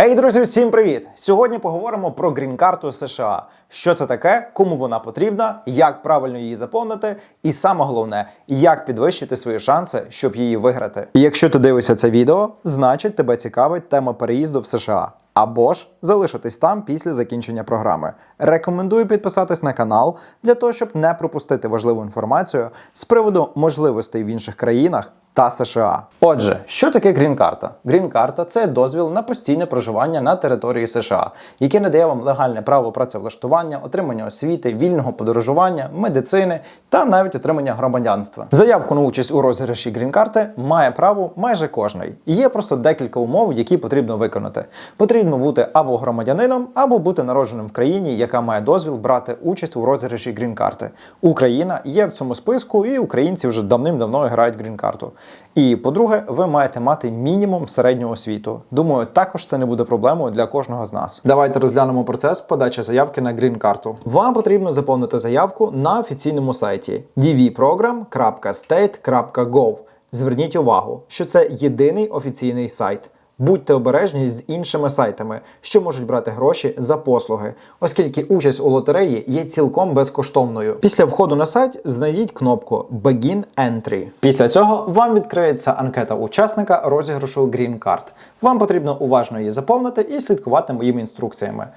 Ей, друзі, всім привіт! Сьогодні поговоримо про грін-карту США. Що це таке, кому вона потрібна, як правильно її заповнити, і саме головне, як підвищити свої шанси, щоб її виграти. Якщо ти дивишся це відео, значить тебе цікавить тема переїзду в США. Або ж залишитись там після закінчення програми. Рекомендую підписатись на канал для того, щоб не пропустити важливу інформацію з приводу можливостей в інших країнах та США. Отже, що таке грін-карта? Грін-карта це дозвіл на постійне проживання на території США, який надає вам легальне право працевлаштування, отримання освіти, вільного подорожування, медицини та навіть отримання громадянства. Заявку на участь у розіграші грін-карти має право майже кожний. Є просто декілька умов, які потрібно виконати. Потрібно бути або громадянином, або бути народженим в країні, яка має дозвіл брати участь у розіграші грін-карти. Україна є в цьому списку, і українці вже давним-давно грають грін-карту. І по-друге, ви маєте мати мінімум середнього освіту. Думаю, також це не буде проблемою для кожного з нас. Давайте розглянемо процес подачі заявки на грін-карту. Вам потрібно заповнити заявку на офіційному сайті dvprogram.state.gov. Зверніть увагу, що це єдиний офіційний сайт. Будьте обережні з іншими сайтами, що можуть брати гроші за послуги, оскільки участь у лотереї є цілком безкоштовною. Після входу на сайт знайдіть кнопку Begin Entry. Після цього вам відкриється анкета учасника розіграшу Green Card. Вам потрібно уважно її заповнити і слідкувати моїми інструкціями.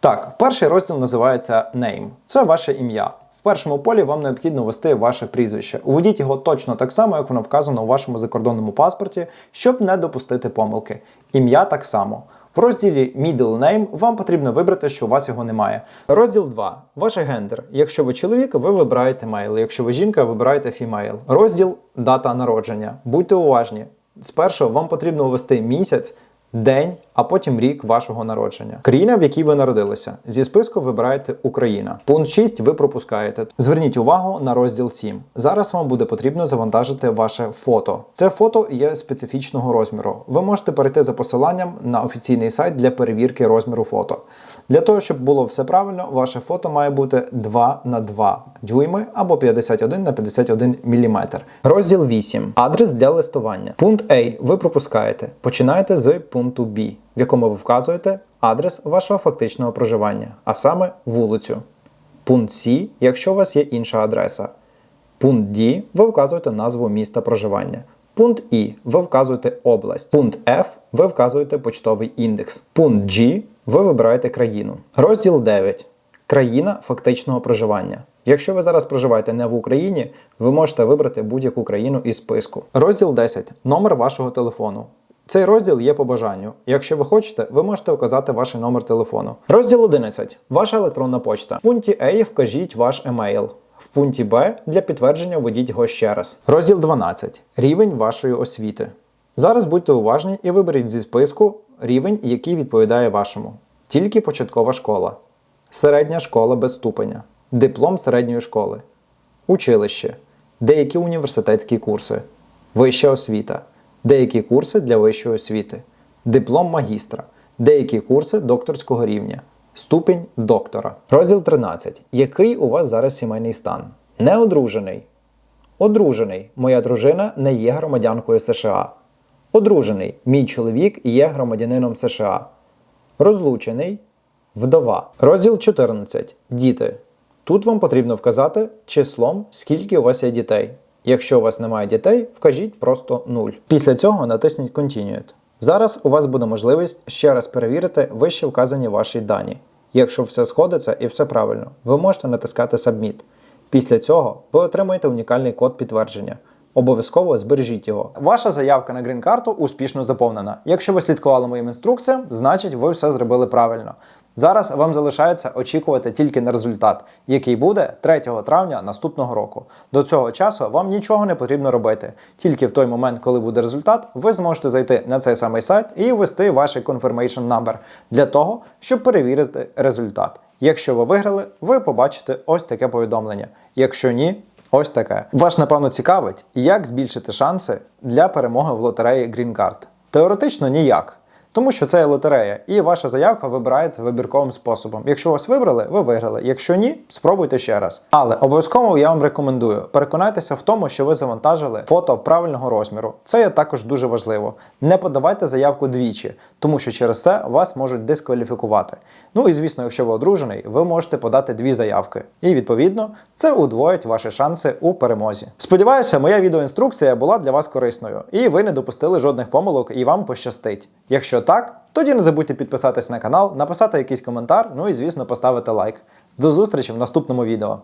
Так, перший розділ називається Name. Це ваше ім'я. В першому полі вам необхідно ввести ваше прізвище. Уведіть його точно так само, як воно вказано у вашому закордонному паспорті, щоб не допустити помилки. Ім'я так само. В розділі Middle Name вам потрібно вибрати, що у вас його немає. Розділ 2. Ваш гендер. Якщо ви чоловік, ви вибираєте мейл. Якщо ви жінка, вибираєте фімейл. Розділ Дата народження. Будьте уважні. Спершу вам потрібно ввести місяць, день, а потім рік вашого народження. Країна, в якій ви народилися. Зі списку вибираєте Україна. Пункт 6 ви пропускаєте. Зверніть увагу на розділ 7. Зараз вам буде потрібно завантажити ваше фото. Це фото є специфічного розміру. Ви можете перейти за посиланням на офіційний сайт для перевірки розміру фото. Для того, щоб було все правильно, ваше фото має бути 2 на 2 дюйми або 51 на 51 мм. Розділ 8. Адрес для листування. Пункт А ви пропускаєте. Починаєте з пункту Б, в якому ви вказуєте адрес вашого фактичного проживання, а саме вулицю. Пункт С, якщо у вас є інша адреса. Пункт D ви вказуєте назву міста проживання. Пункт І ви вказуєте область. Пункт F ви вказуєте почтовий індекс. Пункт G ви вибираєте країну. Розділ 9. Країна фактичного проживання. Якщо ви зараз проживаєте не в Україні, ви можете вибрати будь-яку країну із списку. Розділ 10. Номер вашого телефону. Цей розділ є по бажанню. Якщо ви хочете, ви можете вказати ваш номер телефону. Розділ 11. Ваша електронна почта. В пункті А вкажіть ваш емейл. В пункті Б для підтвердження введіть його ще раз. Розділ 12. Рівень вашої освіти. Зараз будьте уважні і виберіть зі списку рівень, який відповідає вашому. Тільки початкова школа, середня школа без ступеня, диплом середньої школи, училище, деякі університетські курси, вища освіта, деякі курси для вищої освіти, диплом магістра, деякі курси докторського рівня, ступінь доктора. Розділ 13. Який у вас зараз сімейний стан? Неодружений. Одружений. Моя дружина не є громадянкою США. Одружений. Мій чоловік є громадянином США. Розлучений. Вдова. Розділ 14. Діти. Тут вам потрібно вказати числом, скільки у вас є дітей. Якщо у вас немає дітей, вкажіть просто 0. Після цього натисніть Continued. Зараз у вас буде можливість ще раз перевірити вище вказані ваші дані. Якщо все сходиться і все правильно, ви можете натискати Submit. Після цього ви отримаєте унікальний код підтвердження. Обов'язково збережіть його. Ваша заявка на грін-карту успішно заповнена. Якщо ви слідкували моїм інструкціям, значить ви все зробили правильно. Зараз вам залишається очікувати тільки на результат, який буде 3 травня наступного року. До цього часу вам нічого не потрібно робити. Тільки в той момент, коли буде результат, ви зможете зайти на цей самий сайт і ввести ваш confirmation number для того, щоб перевірити результат. Якщо ви виграли, ви побачите ось таке повідомлення. Якщо ні, ось таке. Вас напевно цікавить, як збільшити шанси для перемоги в лотереї Green Card. Теоретично ніяк. Тому що це є лотерея, і ваша заявка вибирається вибірковим способом. Якщо вас вибрали, ви виграли. Якщо ні, спробуйте ще раз. Але обов'язково я вам рекомендую переконайтеся в тому, що ви завантажили фото правильного розміру. Це є також дуже важливо. Не подавайте заявку двічі, тому що через це вас можуть дискваліфікувати. Ну і звісно, якщо ви одружений, ви можете подати дві заявки. І відповідно це удвоїть ваші шанси у перемозі. Сподіваюся, моя відеоінструкція була для вас корисною, і ви не допустили жодних помилок, і вам пощастить. Так, тоді не забудьте підписатись на канал, написати якийсь коментар, ну і звісно поставити лайк. До зустрічі в наступному відео.